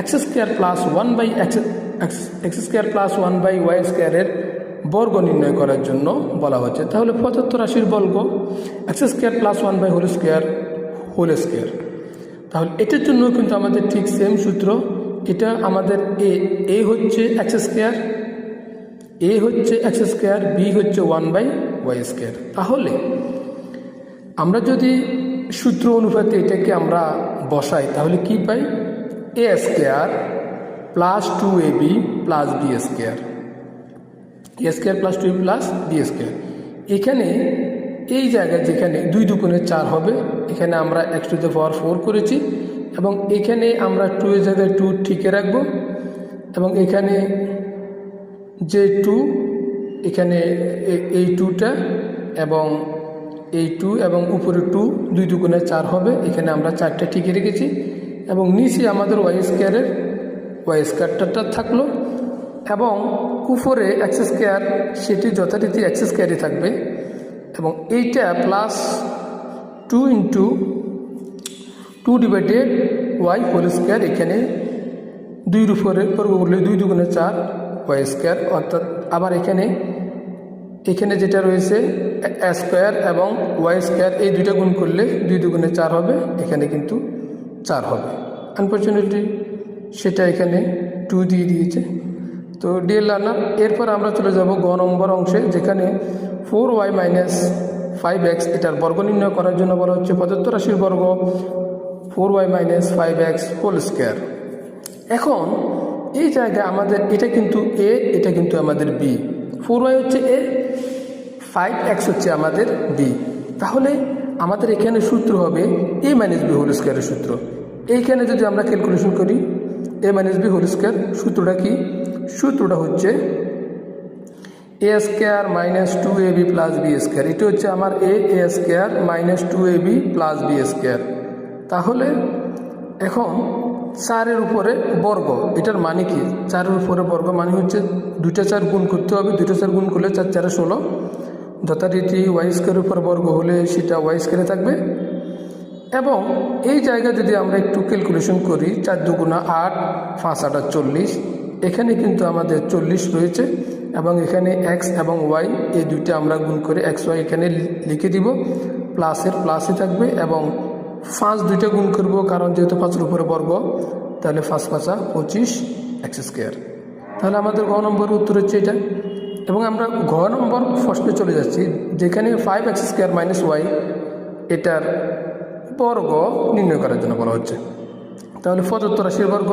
X square plus one by x square plus one by y স্কোয়ারের বর্গ নির্ণয় করার জন্য বলা হচ্ছে। তাহলে পঁচাত্তর রাশির বর্গ x square plus one by whole square whole square তাহলে এটার জন্য কিন্তু আমাদের ঠিক সেম সূত্র, এটা আমাদের এ এ হচ্ছে এক্স স্কোয়ার এ হচ্ছে এক্স স্কোয়ার বি হচ্ছে ওয়ান বাই ওয়াই স্কোয়ার তাহলে আমরা যদি সূত্র অনুপাতে এটাকে আমরা বসাই, তাহলে কি পাই? A square plus two a b plus b square a square plus two plus b square এখানে এই জায়গায় যেখানে দুই দুগুণে চার হবে, এখানে আমরা x to the power four করেছি এবং এখানে আমরা টু এর জায়গায় টু ঠিকে রাখব এবং এখানে যে টু এখানে এ- এই টুটা এবং এই টু এবং উপরে টু দুই দুগুণে চার হবে, এখানে আমরা চারটে ঠিকই রেখেছি। এবং নিচে আমাদের ওয়াই স্কোয়ারের ওয়াই স্কোয়ারটা থাকল এবং উপরে এক্স স্কোয়ার সেটি যথারীতি এক্স স্কোয়ারই থাকবে এবং এইটা plus two into two divided y whole square এখানে দুই উপরে বর্গ করলে দুই দুগুণে চার ওয়াই স্কোয়ার অর্থাৎ আবার এখানে এখানে যেটা রয়েছে স্কোয়ার এবং ওয়াই স্কোয়ার এই দুইটা গুণ করলে দুই দুগুণে চার হবে, এখানে কিন্তু চার হবে। আনফর্চুনেটলি সেটা এখানে টু দিয়ে দিয়েছে। তো ডিএল লার্নার এরপর আমরা চলে যাব গ নম্বর অংশে, যেখানে four y minus five x এটার বর্গ নির্ণয় করার জন্য বলা হচ্ছে পঁচাত্তর রাশির বর্গ four y minus five x whole square এখন, এই জায়গায় আমাদের, এটা কিন্তু এ এটা কিন্তু আমাদের বি ফোর ওয়াই হচ্ছে এ ফাইভ এক্স হচ্ছে আমাদের বি তাহলে আমাদের এখানে সূত্র হবে এ মাইনাস বি হোল স্কোয়ারের সূত্র। এইখানে যদি আমরা ক্যালকুলেশন করি a minus b whole square সূত্রটা কি? সূত্রটা হচ্ছে a square minus two a b plus b square এটি হচ্ছে আমার a a square minus two a b plus b square তাহলে এখন চারের উপরে বর্গ, এটার মানে কি? চারের উপরে বর্গ মানে হচ্ছে দুইটা চার গুণ করতে হবে, দুইটা চার গুণ করলে চার, চারে ষোলো। যথারীতি ওয়াই স্কোয়ারের উপর বর্গ হলে সেটা ওয়াই স্কোয়ারে থাকবে। এবং এই জায়গায় যদি আমরা একটু ক্যালকুলেশন করি, চার দুগুণা আট পাঁচ আটা চল্লিশ, এখানে কিন্তু আমাদের চল্লিশ রয়েছে এবং এখানে এক্স এবং ওয়াই এই দুইটা আমরা গুণ করে এক্স ওয়াই এখানে লিখে দিব। প্লাসের প্লাসে থাকবে এবং পাঁচ দুইটা গুণ করব, কারণ যেহেতু পাঁচের উপরে বর্গ, তাহলে পাঁচ পাঁচা পঁচিশ এক্স স্কোয়ার তাহলে আমাদের গ নম্বর উত্তর হচ্ছে এটা। এবং আমরা ঘ নম্বর প্রশ্নে চলে যাচ্ছি, যেখানে five x square minus y এটার বর্গ নির্ণয় করার জন্য বলা হচ্ছে। তাহলে পঁচাত্তর রাশির বর্গ।